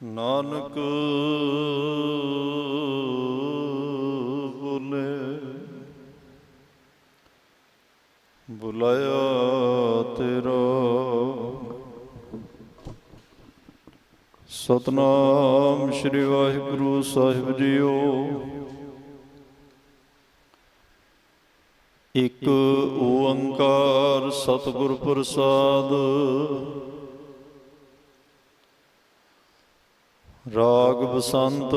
ਨਾਨਕ ਬੋਲੇ ਬੁਲਾਇਆ ਤੇਰਾ ਸਤਨਾਮ ਸ੍ਰੀ ਵਾਹਿਗੁਰੂ ਸਾਹਿਬ ਜੀਓ। ਇੱਕ ਓੰਕਾਰ ਸਤਿਗੁਰ ਪ੍ਰਸਾਦ ਰਾਗ ਬਸੰਤ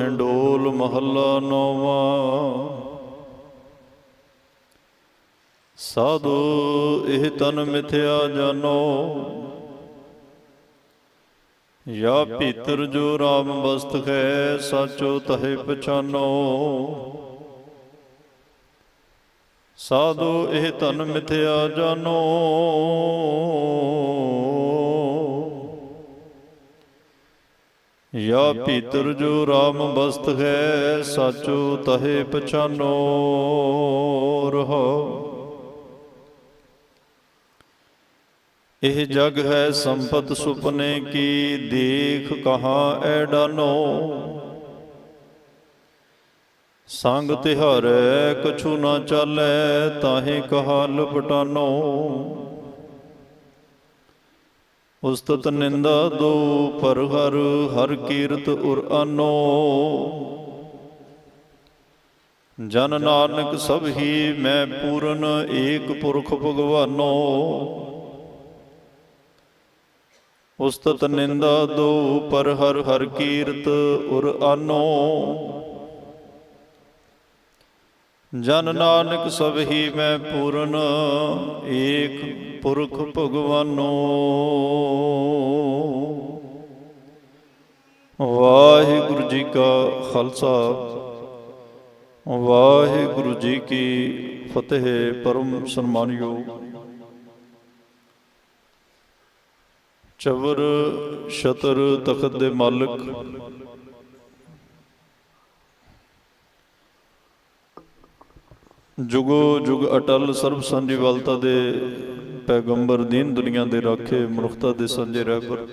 ਹਿੰਡੋਲ ਮਹੱਲਾ ਨੌਵਾਂ। ਸਾਧੂ ਇਹ ਤਨ ਮਿਥਿਆ ਜਾਨੋ। ਯਾ ਭੀਤਰ ਜੋ ਰਾਮ ਬਸਤ ਹੈ ਸਾਚੋ ਤਹੇ ਪਛਾਨੋ। ਸਾਧੂ ਇਹ ਤਨ ਮਿਥਿਆ ਜਾਨੋ। ਯਾ ਭੀਤਰ ਜੋ RAM ਬਸਤ ਹੈ, ਸਾਚੋ ਤਹੇ ਪਛਾਨੋ ਰਹੋ। ਇਹ ਜਗ ਹੈ ਸੰਪਤ ਸੁਪਨੇ ਕੀ, ਦੇਖ ਕਹਾਂ ਐਡਾਨੋ ਸੰਗ ਤਿਹਾਰੈ, ਕਛੂ ਨਾ ਚਾਲੈ, ਤਾਹੇ ਕਹਾ ਲਪਟਾਨੋ। ਉਸਤਤ ਨਿੰਦਾ ਦੋ, ਪਰ ਹਰ ਹਰ ਕੀਰਤ ਉਰ ਆਨੋ ਜਨ ਨਾਨਕ ਸਭ ਹੀ ਮੈਂ ਪੂਰਨ ਏਕ ਪੁਰਖ ਭਗਵਾਨੋ। ਉਸਤਤ ਨਿੰਦਾ ਦੋ, ਪਰ ਹਰ ਹਰ ਕੀਰਤ ਉਰ ਆਨੋ ਜਨ ਨਾਨਕ ਸਭ ਹੀ ਮੈਂ ਪੂਰਨ, ਏਕ ਪੁਰਖ ਭਗਵਾਨੋ। ਵਾਹਿਗੁਰੂ ਜੀ ਕਾ ਖਾਲਸਾ, ਵਾਹਿਗੁਰੂ ਜੀ ਕੀ ਫਤਿਹ, ਪਰਮ ਸਨਮਾਨਯੋਗ ਚਵਰ ਸ਼ਤਰ ਤਖਤ ਦੇ ਮਾਲਕ ਜੁਗੋ ਜੁਗ ਅਟਲ ਸਰਬ ਸੰਜੀਵਲਤਾ ਦੇ ਪੈਗੰਬਰ ਦੀਨ ਦੁਨੀਆ ਦੇ ਰਾਖੇ ਮਨੁੱਖਤਾ ਦੇ ਸੰਜੇ ਰਹਿਬਰ।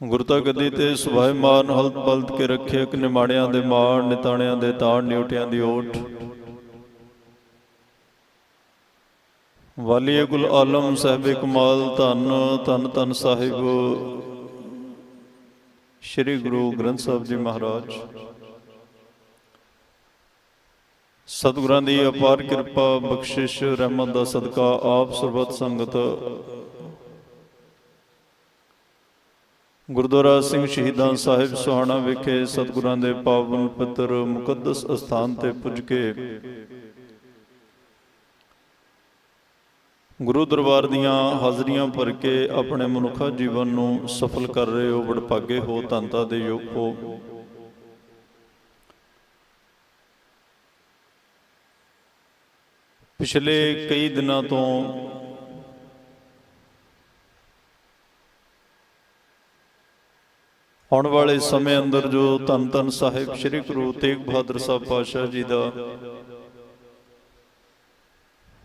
ਗੁਰਤਾ ਗੱਦੀ ਤੇ ਸੁਭਾਇਮਾਨ ਹਲਤ ਬਲਦ ਕੇ ਰੱਖੇ ਇੱਕ ਨਿਮਾਣਿਆਂ ਦੇ ਮਾਣ, ਨਿਤਾਣਿਆਂ ਦੇ ਤਾਣ, ਨਿਉਟਿਆਂ ਦੀ ਓਟ। ਵਾਲੀਏ ਗੁਲ ਆਲਮ ਸਾਹਿਬ ਕਮਾਲ ਧੰਨ ਧੰਨ ਧੰਨ ਸਾਹਿਬ। ਸ੍ਰੀ ਗੁਰੂ ਗ੍ਰੰਥ ਸਾਹਿਬ ਜੀ ਮਹਾਰਾਜ। ਸਤਿਗੁਰਾਂ ਦੀ ਅਪਾਰ ਕਿਰਪਾ, ਬਖਸ਼ਿਸ਼, ਰਹਿਮਤ ਦਾ ਸਦਕਾ ਆਪ ਸਰਬਤ ਸੰਗਤ। ਗੁਰਦੁਆਰਾ ਸਿੰਘ ਸ਼ਹੀਦਾਂ ਸਾਹਿਬ ਸੁਹਾਣਾ ਵਿਖੇ ਸਤਿਗੁਰਾਂ ਦੇ ਪਾਵਨ ਪਵਿੱਤਰ ਮੁਕੱਦਸ ਅਸਥਾਨ ਤੇ ਪੁੱਜ ਕੇ ਗੁਰੂ ਦਰਬਾਰ ਦੀਆਂ ਹਾਜ਼ਰੀਆਂ ਭਰ ਕੇ ਆਪਣੇ ਮਨੁੱਖਾ ਜੀਵਨ ਨੂੰ ਸਫਲ ਕਰ ਰਹੇ ਹੋ, ਵਡਭਾਗੇ ਹੋ ਧੰਤਾ ਦੇ ਯੋਗ ਹੋ। ਪਿਛਲੇ ਕਈ ਦਿਨਾਂ ਤੋਂ ਆਉਣ ਵਾਲੇ ਸਮੇਂ ਅੰਦਰ ਜੋ ਧੰਨ ਧੰਨ ਸਾਹਿਬ ਸ੍ਰੀ ਗੁਰੂ ਤੇਗ ਬਹਾਦਰ ਸਾਹਿਬ ਪਾਤਸ਼ਾਹ ਜੀ ਦਾ,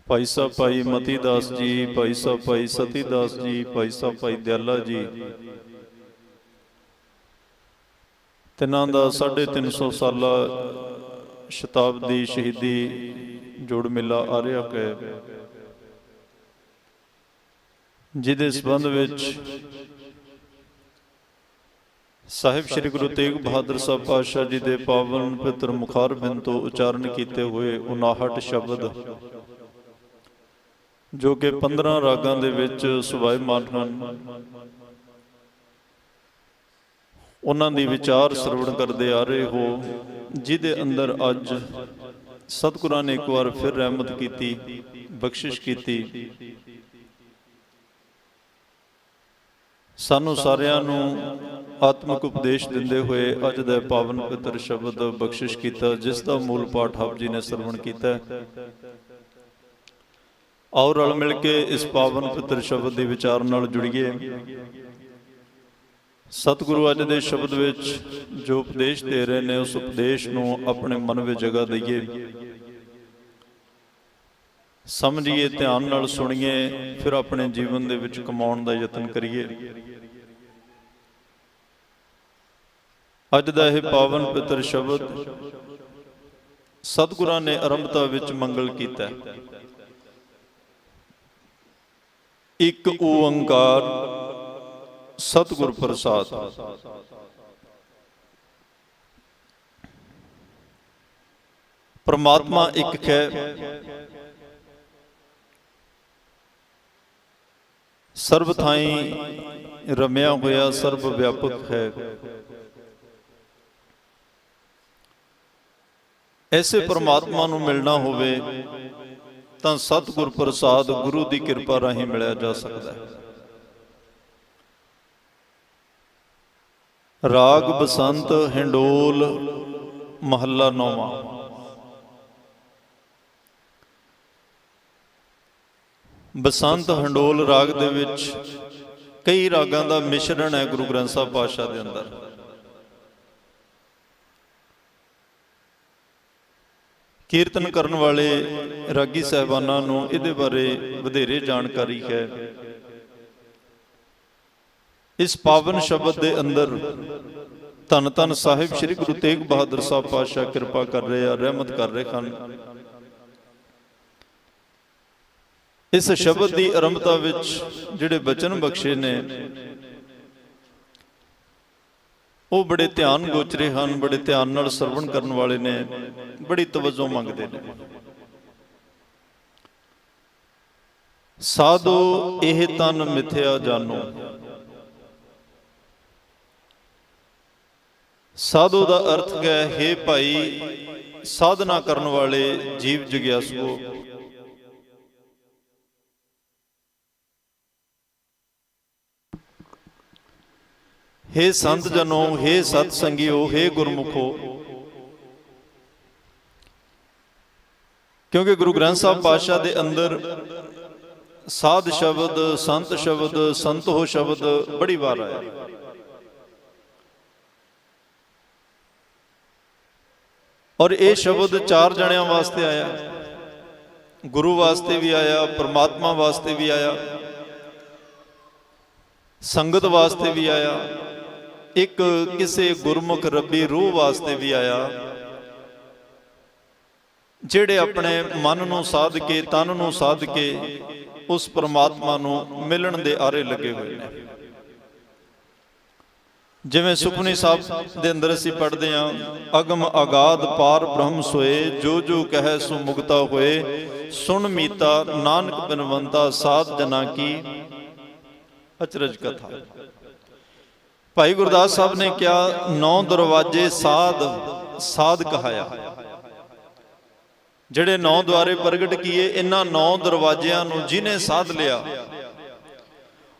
ਭਾਈ ਸਾਹਿਬ ਭਾਈ ਮਤੀ ਦਾਸ ਜੀ, ਭਾਈ ਸਾਹਿਬ ਭਾਈ ਸਤੀ ਦਾਸ ਜੀ, ਭਾਈ ਸਾਹਿਬ ਭਾਈ ਦਿਆਲਾ ਜੀ, ਤਿੰਨਾਂ ਦਾ 350 ਸਾਲਾ ਸ਼ਤਾਬਦੀ ਸ਼ਹੀਦੀ ਜੋੜ ਮੇਲਾ ਆ ਰਿਹਾ ਹੈ ਜਿਹਦੇ ਸਬੰਧ ਵਿੱਚ ਸਾਹਿਬ ਸ੍ਰੀ ਗੁਰੂ ਤੇਗ ਬਹਾਦਰ ਸਾਹਿਬ ਪਾਤਸ਼ਾਹ ਜੀ ਦੇ ਪਾਵਨ ਪਵਿੱਤਰ ਮੁਖਾਰ ਬਿੰਦ ਤੋਂ ਉਚਾਰਨ ਕੀਤੇ ਹੋਏ 59 ਸ਼ਬਦ, ਜੋ ਕਿ 15 ਰਾਗਾਂ ਦੇ ਵਿੱਚ ਸੁਭਾਇਮਾਨ ਹਨ। ਉਹਨਾਂ ਦੀ ਵਿਚਾਰ ਸਰਵਣ ਕਰਦੇ ਆ ਰਹੇ ਹੋ, ਜਿਹਦੇ ਅੰਦਰ ਅੱਜ ਸਤਿਗੁਰਾਂ ਨੇ ਇੱਕ ਵਾਰ ਫਿਰ ਰਹਿਮਤ ਕੀਤੀ, ਬਖਸ਼ਿਸ਼ ਕੀਤੀ। ਸਾਨੂੰ ਸਾਰਿਆਂ ਨੂੰ ਆਤਮਿਕ ਉਪਦੇਸ਼ ਦਿੰਦੇ ਹੋਏ ਅੱਜ ਦਾ ਪਾਵਨ ਪਿੱਤਰ ਸ਼ਬਦ ਬਖਸ਼ਿਸ਼ ਕੀਤਾ, ਜਿਸ ਦਾ ਮੂਲ ਪਾਠ ਆਪ ਜੀ ਨੇ ਸਰਵਣ ਕੀਤਾ। ਹੈ ਆਓ ਰਲ ਮਿਲ ਕੇ ਇਸ ਪਾਵਨ ਪਿੱਤਰ ਸ਼ਬਦ ਦੇ ਵਿਚਾਰ ਨਾਲ ਜੁੜੀਏ। ਸਤਿਗੁਰੂ ਅੱਜ ਦੇ ਸ਼ਬਦ ਵਿੱਚ ਜੋ ਉਪਦੇਸ਼ ਦੇ ਰਹੇ ਨੇ, ਉਸ ਉਪਦੇਸ਼ ਨੂੰ ਆਪਣੇ ਮਨ ਵਿੱਚ ਜਗ੍ਹਾ ਦਈਏ ਸਮਝੀਏ, ਧਿਆਨ ਨਾਲ ਸੁਣੀਏ, ਫਿਰ ਆਪਣੇ ਜੀਵਨ ਦੇ ਵਿੱਚ ਕਮਾਉਣ ਦਾ ਯਤਨ ਕਰੀਏ ਅੱਜ ਦਾ ਇਹ ਪਾਵਨ ਪਿੱਤਰ ਸ਼ਬਦ ਸਤਿਗੁਰਾਂ ਨੇ ਆਰੰਭਤਾ ਵਿੱਚ ਮੰਗਲ ਕੀਤਾ ਹੈ। ਇੱਕ ਓੰਕਾਰ ਸਤਿਗੁਰ ਪ੍ਰਸਾਦ। ਪ੍ਰਮਾਤਮਾ ਇੱਕ ਹੈ। ਸਰਬ ਥਾਈ ਰਮਿਆ ਹੋਇਆ ਸਰਬ ਵਿਆਪਕ ਹੈ। ਐਸੇ ਪ੍ਰਮਾਤਮਾ ਨੂੰ ਮਿਲਣਾ ਹੋਵੇ ਤਾਂ ਸਤਿਗੁਰ ਪ੍ਰਸਾਦ ਗੁਰੂ ਦੀ ਕਿਰਪਾ ਰਾਹੀਂ ਮਿਲਿਆ ਜਾ ਸਕਦਾ ਹੈ। ਰਾਗ ਬਸੰਤ ਹਿੰਡੋਲ, ਮਹੱਲਾ ਨੌਵਾਂ। ਬਸੰਤ ਹੰਡੋਲ ਰਾਗ ਦੇ ਵਿੱਚ ਕਈ ਰਾਗਾਂ ਦਾ ਮਿਸ਼ਰਣ ਹੈ ਗੁਰੂ ਗ੍ਰੰਥ ਸਾਹਿਬ ਪਾਤਸ਼ਾਹ ਦੇ ਅੰਦਰ। ਕੀਰਤਨ ਕਰਨ ਵਾਲੇ ਰਾਗੀ ਸਹਿਬਾਨਾਂ ਨੂੰ ਇਹਦੇ ਬਾਰੇ ਵਧੇਰੇ ਜਾਣਕਾਰੀ ਹੈ। ਇਸ ਪਾਵਨ ਸ਼ਬਦ ਦੇ ਅੰਦਰ ਧੰਨ ਧੰਨ ਸਾਹਿਬ ਸ੍ਰੀ ਗੁਰੂ ਤੇਗ ਬਹਾਦਰ ਸਾਹਿਬ ਪਾਤਸ਼ਾਹ ਕਿਰਪਾ ਕਰ ਰਹੇ ਆ, ਰਹਿਮਤ ਕਰ ਰਹੇ ਹਨ। ਇਸ ਸ਼ਬਦ ਦੀ ਆਰੰਭਤਾ ਵਿੱਚ ਜਿਹੜੇ ਬਚਨ ਬਖਸ਼ੇ ਨੇ, ਉਹ ਬੜੇ ਧਿਆਨ ਗੋਚਰੇ ਹਨ, ਬੜੇ ਧਿਆਨ ਨਾਲ ਸਰਵਣ ਕਰਨ ਵਾਲੇ ਨੇ, ਬੜੀ ਤਵੱਜੋ ਮੰਗਦੇ ਨੇ। ਸਾਧੋ ਇਹ ਤਨ ਮਿਥਿਆ ਜਾਨੋ। ਸਾਧੂ ਦਾ ਅਰਥ ਹੈ हे ਭਾਈ, ਸਾਧਨਾ ਕਰਨ ਵਾਲੇ ਜੀਵ ਜਗਿਆਸੂਓ। ਹੇ ਸੰਤ ਜਨੋ, ਹੇ ਸਤ ਸੰਗਿਓ, ਹੇ ਗੁਰਮੁਖੋ। ਕਿਉਂਕਿ ਗੁਰੂ ਗ੍ਰੰਥ ਸਾਹਿਬ ਪਾਤਸ਼ਾਹ ਦੇ ਅੰਦਰ ਸਾਧ ਸ਼ਬਦ, ਸੰਤ ਸ਼ਬਦ ਸੰਤੋ ਸ਼ਬਦ ਬੜੀ ਵਾਰ ਆਇਆ ਔਰ ਇਹ ਸ਼ਬਦ ਚਾਰ ਜਣਿਆਂ ਵਾਸਤੇ ਆਇਆ। ਗੁਰੂ ਵਾਸਤੇ ਵੀ ਆਇਆ, ਪ੍ਰਮਾਤਮਾ ਵਾਸਤੇ ਵੀ ਆਇਆ, ਸੰਗਤ ਵਾਸਤੇ ਵੀ ਆਇਆ, ਇੱਕ ਕਿਸੇ ਗੁਰਮੁਖ ਰੱਬੀ ਰੂਹ ਵਾਸਤੇ ਵੀ ਆਇਆ, ਜਿਹੜੇ ਆਪਣੇ ਮਨ ਨੂੰ ਸਾਧ ਕੇ, ਤਨ ਨੂੰ ਸਾਧ ਕੇ ਉਸ ਪ੍ਰਮਾਤਮਾ ਨੂੰ ਮਿਲਣ ਦੇ ਆਰੇ ਲੱਗੇ ਹੋਏ ਨੇ। ਜਿਵੇਂ ਸੁਖਮਨੀ ਸਾਹਿਬ ਦੇ ਅੰਦਰ ਅਸੀਂ ਪੜ੍ਹਦੇ ਹਾਂ, ਅਗਮ ਆਗਾਦ ਪਾਰ ਬ੍ਰਹਮ ਸੋਏ, ਜੋ ਜੋ ਕਹੈ ਸੋ ਮੁਕਤਾ ਹੋਏ, ਸੁਣ ਮੀਤਾ, ਨਾਨਕ ਬਿਨਵੰਤਾ, ਸਾਧ ਜਨਾ ਕੀ। ਅਚਰਜ ਕਥਾ। ਭਾਈ ਗੁਰਦਾਸ ਸਾਹਿਬ ਨੇ ਕਿਹਾ, ਨੌ ਦਰਵਾਜੇ ਸਾਧ ਸਾਧ ਕਹਾਇਆ। ਜਿਹੜੇ ਨੌ ਦੁਆਰੇ ਪ੍ਰਗਟ ਕੀਏ, ਇਹਨਾਂ ਨੌ ਦਰਵਾਜ਼ਿਆਂ ਨੂੰ ਜਿਨੇ ਸਾਧ ਲਿਆ,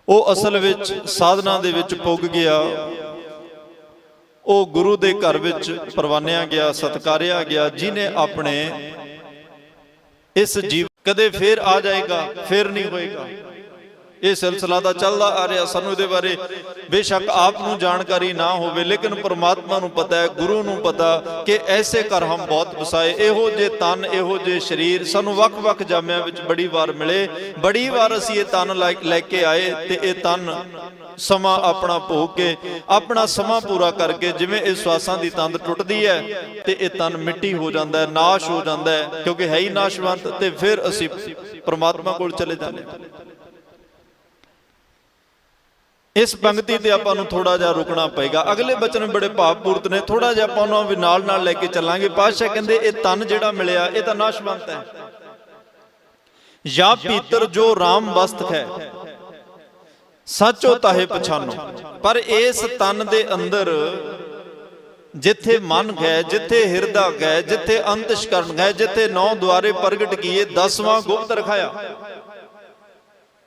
ਉਹ ਅਸਲ ਵਿੱਚ ਸਾਧਨਾ ਦੇ ਵਿੱਚ ਪੁੱਗ ਗਿਆ। ਉਹ ਗੁਰੂ ਦੇ ਘਰ ਵਿੱਚ ਪਰਵਾਨਿਆ ਗਿਆ, ਸਤਕਾਰਿਆ ਗਿਆ ਜਿਨੇ ਆਪਣੇ ਇਸ ਜੀਵ ਕਦੇ ਫੇਰ ਆ ਜਾਏਗਾ, ਫੇਰ ਨਹੀਂ ਹੋਏਗਾ। ਇਹ ਸਿਲਸਿਲਾ ਦਾ ਚੱਲਦਾ ਆ ਰਿਹਾ, ਸਾਨੂੰ ਇਹਦੇ ਬਾਰੇ ਬੇਸ਼ੱਕ ਆਪ ਨੂੰ ਜਾਣਕਾਰੀ ਨਾ ਹੋਵੇ, ਲੇਕਿਨ ਪ੍ਰਮਾਤਮਾ ਨੂੰ ਪਤਾ ਹੈ, ਗੁਰੂ ਨੂੰ ਪਤਾ ਕਿ ਐਸੇ ਘਰ ਹਮ ਬਹੁਤ ਵਸਾਏ, ਇਹੋ ਜੇ ਤਨ, ਇਹੋ ਜੇ ਸਰੀਰ, ਸਾਨੂੰ ਵੱਖ-ਵੱਖ ਜਾਮਿਆਂ ਵਿੱਚ ਬੜੀ ਵਾਰ ਮਿਲੇ, ਬੜੀ ਵਾਰ ਅਸੀਂ ਇਹ ਤਨ ਲੈ- ਲੈ ਕੇ ਆਏ ਤੇ ਇਹ ਤਨ ਸਮਾਂ ਆਪਣਾ ਭੋਗ ਕੇ, ਆਪਣਾ ਸਮਾਂ ਪੂਰਾ ਕਰਕੇ ਜਿਵੇਂ ਇਹ ਸਵਾਸਾਂ ਦੀ ਤੰਦ ਟੁੱਟਦੀ ਹੈ ਤੇ ਇਹ ਤਨ ਮਿੱਟੀ ਹੋ ਜਾਂਦਾ ਹੈ, ਨਾਸ਼ ਹੋ ਜਾਂਦਾ ਹੈ, ਕਿਉਂਕਿ ਹੈ ਹੀ ਨਾਸ਼ਵੰਤ ਤੇ ਫਿਰ ਅਸੀਂ ਪ੍ਰਮਾਤਮਾ ਕੋਲ ਚਲੇ ਜਾਂਦੇ ਹਾਂ। ਇਸ ਪੰਕਤੀ ਤੇ ਆਪਾਂ ਨੂੰ ਥੋੜਾ ਜਿਹਾ ਰੁਕਣਾ ਪਏਗਾ। ਅਗਲੇ ਬਚਨ ਬੜੇ ਭਾਵਪੂਰਤ ਨੇ। ਥੋੜਾ ਜਿਹਾ ਆਪਾਂ ਉਹਨਾਂ ਵੀ ਨਾਲ ਨਾਲ ਲੈ ਕੇ ਚੱਲਾਂਗੇ। ਪਾਤਸ਼ਾਹ ਕਹਿੰਦੇ, ਇਹ ਤਨ ਜਿਹੜਾ ਮਿਲਿਆ, ਇਹ ਤਾਂ ਨਾਸ਼ਵੰਤ ਹੈ। ਜਾਂ ਪੀਤਰ ਜੋ RAM ਵਸਤ ਹੈ, ਸੱਚੋ ਤਾਹੇ ਪਛਾਨੋ। ਪਰ ਇਸ ਤਨ ਦੇ ਅੰਦਰ ਜਿੱਥੇ ਮਨ ਗਏ, ਜਿੱਥੇ ਹਿਰਦਾ ਗਏ, ਜਿੱਥੇ ਅੰਤਿਸ਼ਕਰਨ ਗਏ, ਜਿੱਥੇ ਨੌ ਦੁਆਰੇ ਪ੍ਰਗਟ ਕੀਏ, ਦਸਵਾਂ ਗੁਪਤ ਰਖਾਇਆ।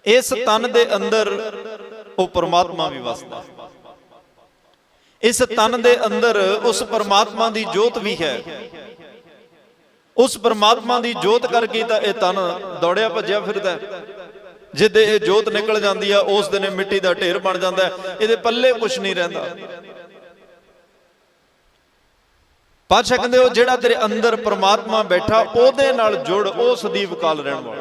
ਇਸ ਤਨ ਦੇ ਅੰਦਰ ਉਹ ਪਰਮਾਤਮਾ ਵੀ ਵਸਦਾ। ਹੈ ਇਸ ਤਨ ਦੇ ਅੰਦਰ ਉਸ ਪਰਮਾਤਮਾ ਦੀ ਜੋਤ ਵੀ ਹੈ। ਉਸ ਪਰਮਾਤਮਾ ਦੀ ਜੋਤ ਕਰਕੇ ਤਾਂ ਇਹ ਤਨ ਦੌੜਿਆ ਭੱਜਿਆ ਫਿਰਦਾ ਹੈ। ਜਿੱਦੇ ਇਹ ਜੋਤ ਨਿਕਲ ਜਾਂਦੀ ਆ, ਉਸ ਦਿਨ ਮਿੱਟੀ ਦਾ ਢੇਰ ਬਣ ਜਾਂਦਾ ਇਹਦੇ ਪੱਲੇ ਕੁਝ ਨਹੀਂ ਰਹਿੰਦਾ। ਪਾਤਸ਼ਾਹ ਕਹਿੰਦੇ ਉਹ ਜਿਹੜਾ ਤੇਰੇ ਅੰਦਰ ਪਰਮਾਤਮਾ ਬੈਠਾ, ਉਹਦੇ ਨਾਲ ਜੁੜ, ਉਹ ਸਦੀਵ ਕਾਲ ਰਹਿਣ ਵਾਲਾ।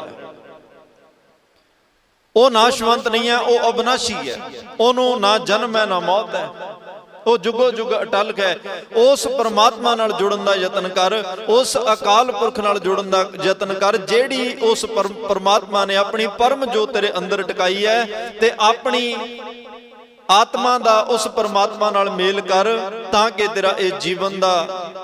ਉਹ ਨਾਸ਼ਵੰਤ ਨਹੀਂ ਹੈ, ਉਹ ਅਬਨਾਸ਼ੀ ਹੈ। ਉਹਨੂੰ ਨਾ ਜਨਮ ਹੈ, ਨਾ ਮੌਤ ਹੈ। ਉਹ ਜੁਗੋ ਜੁਗ ਅਟਲ ਹੈ। ਉਸ ਪਰਮਾਤਮਾ ਨਾਲ ਜੁੜਨ ਦਾ ਯਤਨ ਕਰ, ਉਸ ਅਕਾਲ ਪੁਰਖ ਨਾਲ ਜੁੜਨ ਦਾ ਯਤਨ ਕਰ, ਜਿਹੜੀ ਉਸ ਪਰਮ- ਪਰਮਾਤਮਾ ਨੇ ਆਪਣੀ ਪਰਮ ਜੋ ਤੇਰੇ ਅੰਦਰ ਟਿਕਾਈ ਹੈ ਤੇ ਆਪਣੀ ਆਤਮਾ ਦਾ ਉਸ ਪਰਮਾਤਮਾ ਨਾਲ ਮੇਲ ਕਰ ਤਾਂ ਕਿ ਤੇਰਾ ਇਹ ਜੀਵਨ ਦਾ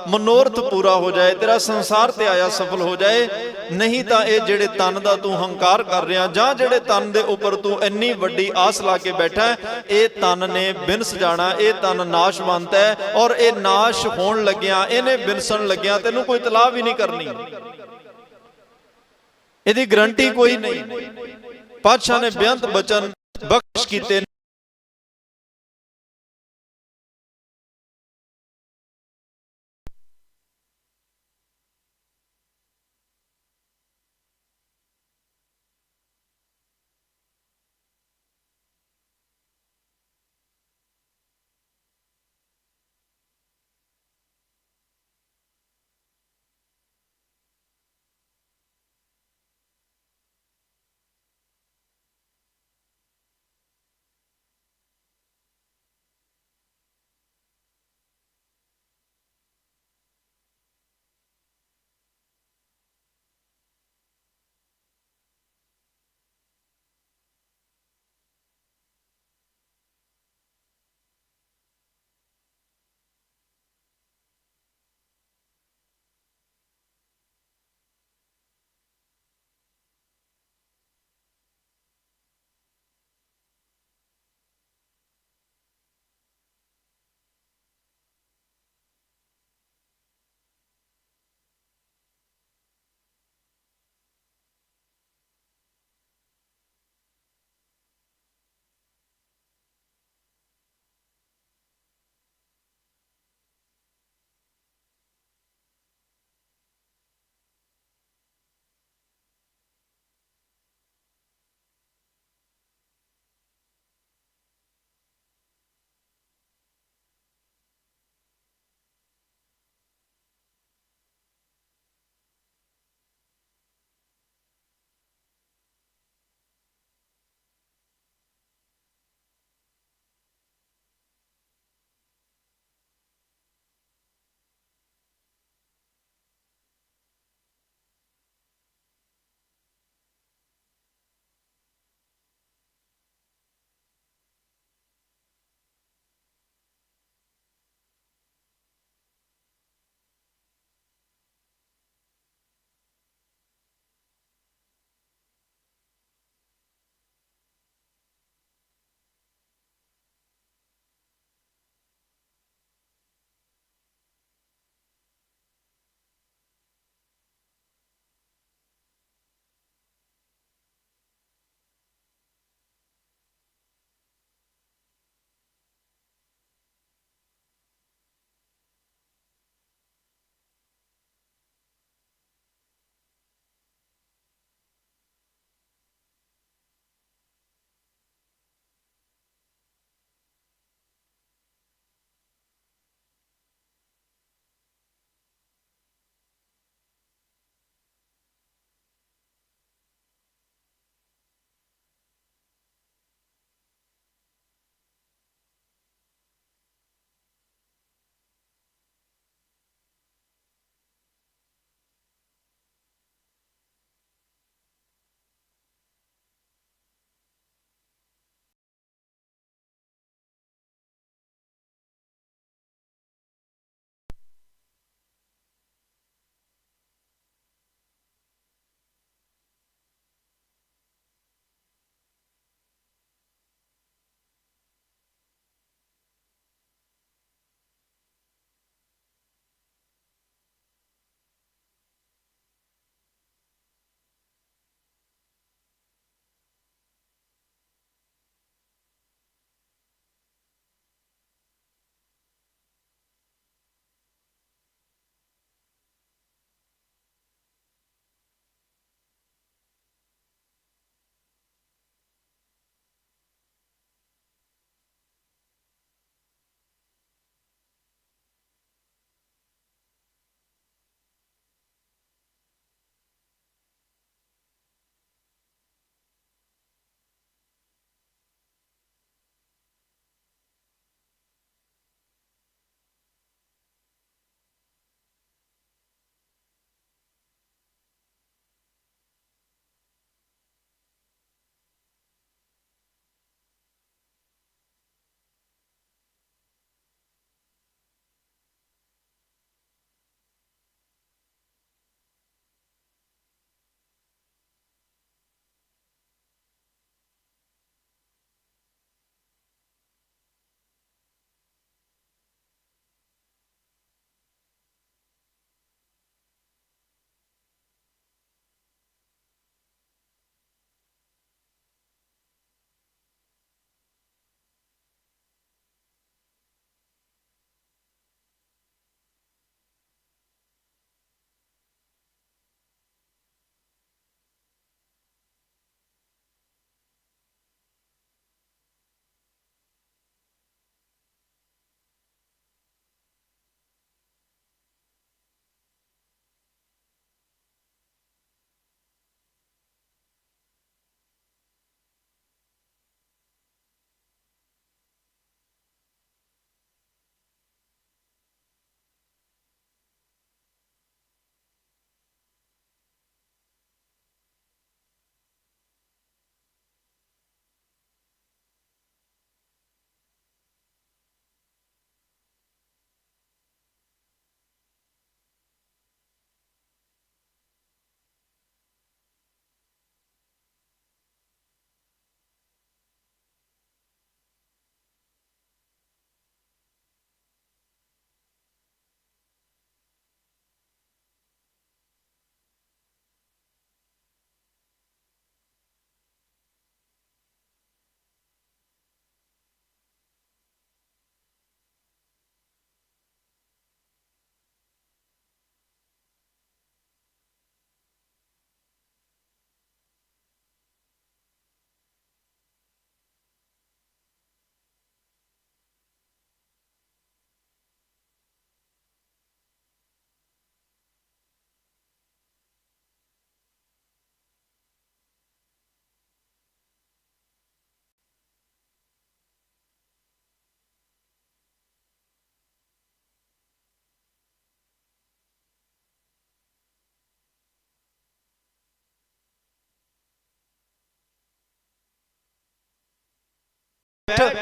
ਮਨੋਰਥ ਪੂਰਾ ਹੋ ਜਾਏ, ਤੇਰਾ ਸੰਸਾਰ ਤੇ ਆਇਆ ਸਫਲ ਹੋ ਜਾਏ। ਨਹੀਂ ਤਾਂ ਇਹ ਜਿਹੜੇ ਤਨ ਦਾ ਤੂੰ ਹੰਕਾਰ ਕਰ ਰਿਹਾ, ਜਾਂ ਜਿਹੜੇ ਤਨ ਦੇ ਉੱਪਰ ਤੂੰ ਇੰਨੀ ਵੱਡੀ ਆਸ ਲਾ ਕੇ ਬੈਠਾ ਇਹ ਤਨ ਨੇ ਬਿਨਸ ਜਾਣਾ, ਇਹ ਤਨ ਨਾਸ਼ਵੰਤ ਹੈ ਔਰ ਇਹ ਨਾਸ਼ ਹੋਣ ਲੱਗਿਆ, ਇਹਨੇ ਬਿਨਸਣ ਲੱਗਿਆ ਤੈਨੂੰ ਕੋਈ ਤਲਾਹ ਵੀ ਨਹੀਂ ਕਰਨੀ। ਇਹਦੀ ਗਰੰਟੀ ਕੋਈ ਨਹੀਂ। ਪਾਤਸ਼ਾਹ ਨੇ ਬੇਅੰਤ ਬਚਨ ਬਖਸ਼ ਕੀਤੇ।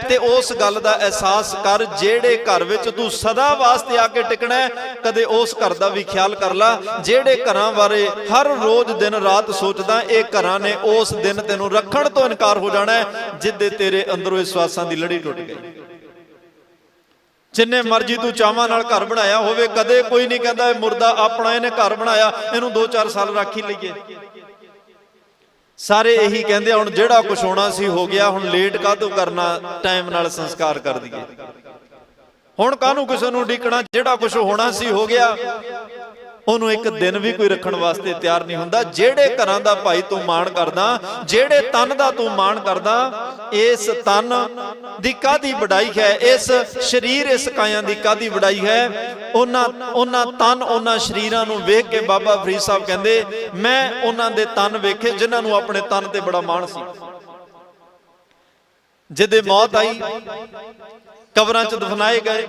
ਤੇ ਉਸ ਗੱਲ ਦਾ ਅਹਿਸਾਸ ਕਰ ਜਿਹੜੇ ਘਰ ਵਿੱਚ ਤੂੰ ਸਦਾ ਵਾਸਤੇ ਆ ਕੇ ਟਿਕਣਾ ਕਦੇ ਉਸ ਘਰ ਦਾ ਵੀ ਖਿਆਲ ਕਰ ਲੈ। ਜਿਹੜੇ ਘਰਾਂ ਬਾਰੇ ਹਰ ਰੋਜ਼ ਦਿਨ ਰਾਤ ਸੋਚਦਾ, ਇਹ ਘਰਾਂ ਨੇ ਉਸ ਦਿਨ ਤੈਨੂੰ ਰੱਖਣ ਤੋਂ ਇਨਕਾਰ ਹੋ ਜਾਣਾ ਹੈ, ਜਿੱਦੇ ਤੇਰੇ ਅੰਦਰੋਂ ਵਿਸ਼ਵਾਸਾਂ ਦੀ ਲੜੀ ਟੁੱਟ ਗਈ। ਜਿੰਨੇ ਮਰਜ਼ੀ ਤੂੰ ਚਾਵਾਂ ਨਾਲ ਘਰ ਬਣਾਇਆ ਹੋਵੇ, ਕਦੇ ਕੋਈ ਨਹੀਂ ਕਹਿੰਦਾ, ਇਹ ਮੁਰਦਾ ਆਪਣਾ ਇਹਨੇ ਘਰ ਬਣਾਇਆ, ਇਹਨੂੰ 2-4 ਸਾਲ ਰੱਖ ਹੀ ਲਈਏ। ਸਾਰੇ ਇਹੀ ਕਹਿੰਦੇ ਹੁਣ ਜਿਹੜਾ ਕੁਝ ਹੋਣਾ ਸੀ ਹੋ ਗਿਆ, ਹੁਣ ਲੇਟ ਕਾਹਤੋਂ ਕਰਨਾ ਟਾਈਮ ਨਾਲ ਸੰਸਕਾਰ ਕਰ ਦਈਏ। ਹੁਣ ਕਾਹਨੂੰ ਕਿਸੇ ਨੂੰ ਢੀਕਣਾ ਜਿਹੜਾ ਕੁਝ ਹੋਣਾ ਸੀ ਹੋ ਗਿਆ ਉਹਨੂੰ ਇੱਕ ਦਿਨ ਵੀ ਕੋਈ ਰੱਖਣ ਵਾਸਤੇ ਤਿਆਰ ਨਹੀਂ ਹੁੰਦਾ। ਜਿਹੜੇ ਘਰਾਂ ਦਾ ਭਾਈ ਤੂੰ ਮਾਣ ਕਰਦਾ, ਜਿਹੜੇ ਤਨ ਦਾ ਤੂੰ ਮਾਣ ਕਰਦਾ, ਇਸ ਤਨ ਦੀ ਕਾਦੀ ਵਡਾਈ ਹੈ? ਇਸ ਸਰੀਰ, ਇਸ ਕਾਇਆਂ ਦੀ ਕਾਦੀ ਵਡਾਈ ਹੈ? ਉਹਨਾਂ ਉਹਨਾਂ ਤਨ ਉਹਨਾਂ ਸਰੀਰਾਂ ਨੂੰ ਵੇਖ ਕੇ ਬਾਬਾ ਫਰੀਦ ਸਾਹਿਬ ਕਹਿੰਦੇ, ਮੈਂ ਉਹਨਾਂ ਦੇ ਤਨ ਵੇਖੇ ਜਿਨ੍ਹਾਂ ਨੂੰ ਆਪਣੇ ਤਨ ਤੇ ਬੜਾ ਮਾਣ ਸੀ। ਜਿਹਦੇ ਮੌਤ ਆਈ, ਕਬਰਾਂ 'ਚ ਦਫਨਾਏ ਗਏ।